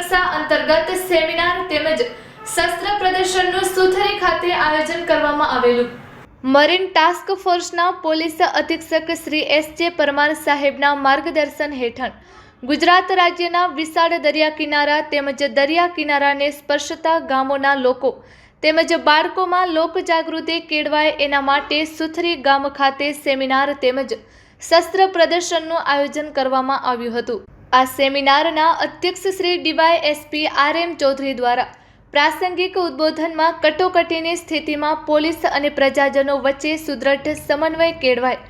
કક્ષા અંતર્ગત સેમિનાર તેમજ શસ્ત્ર પ્રદર્શનનું સુથરી ખાતે આયોજન કરવામાં આવેલું. મરીન ટાસ્ક ફોર્સના પોલીસ અધિક્ષક શ્રી એસ જે પરમાર સાહેબના માર્ગદર્શન હેઠળ ગુજરાત રાજ્યના વિશાળ દરિયા કિનારા તેમજ દરિયા કિનારાને સ્પર્શતા ગામોના લોકો તેમજ બાળકોમાં લોકજાગૃતિ કેળવાય એના માટે સુથરી ગામ ખાતે સેમિનાર તેમજ શસ્ત્ર પ્રદર્શનનું આયોજન કરવામાં આવ્યું હતું. આ સેમિનારના અધ્યક્ષ Shri DY SP R M Chaudhary દ્વારા પ્રાસંગિક ઉદ્બોધનમાં કટોકટીની સ્થિતિમાં પોલીસ અને પ્રજાજનો વચ્ચે સુદૃઢ સમન્વય કેળવાય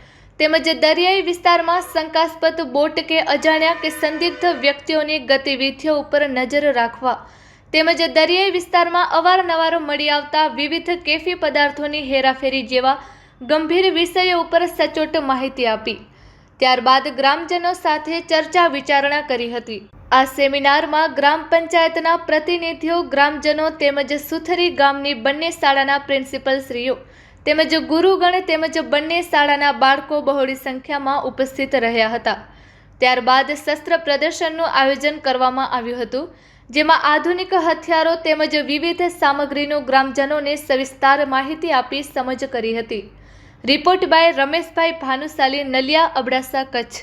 તેમજ દરિયાઈ વિસ્તારમાં શંકાસ્પદ બોટ કે અજાણ્યા કે સંદિગ્ધ વ્યક્તિઓની ગતિવિધિઓ ઉપર નજર રાખવા તેમજ દરિયાઈ વિસ્તારમાં અવારનવાર મળી આવતા વિવિધ કેફી પદાર્થોની હેરાફેરી જેવા ગંભીર વિષયો ઉપર સચોટ માહિતી આપી. ત્યારબાદ ગ્રામજનો સાથે ચર્ચા વિચારણા કરી હતી. આ સેમિનારમાં ગ્રામ પંચાયતના પ્રતિનિધિઓ, ગ્રામજનો તેમજ સુથરી ગામની બંને શાળાના પ્રિન્સિપલશ્રીઓ તેમજ ગુરુગણ તેમજ બંને શાળાના બાળકો બહોળી સંખ્યામાં ઉપસ્થિત રહ્યા હતા. ત્યારબાદ શસ્ત્ર પ્રદર્શનનું આયોજન કરવામાં આવ્યું હતું, જેમાં આધુનિક હથિયારો તેમજ વિવિધ સામગ્રીનું ગ્રામજનોને સવિસ્તાર માહિતી આપી સમજ કરી હતી. Report by Rameshbhai Bhanushali Naliya Abdasa Kutch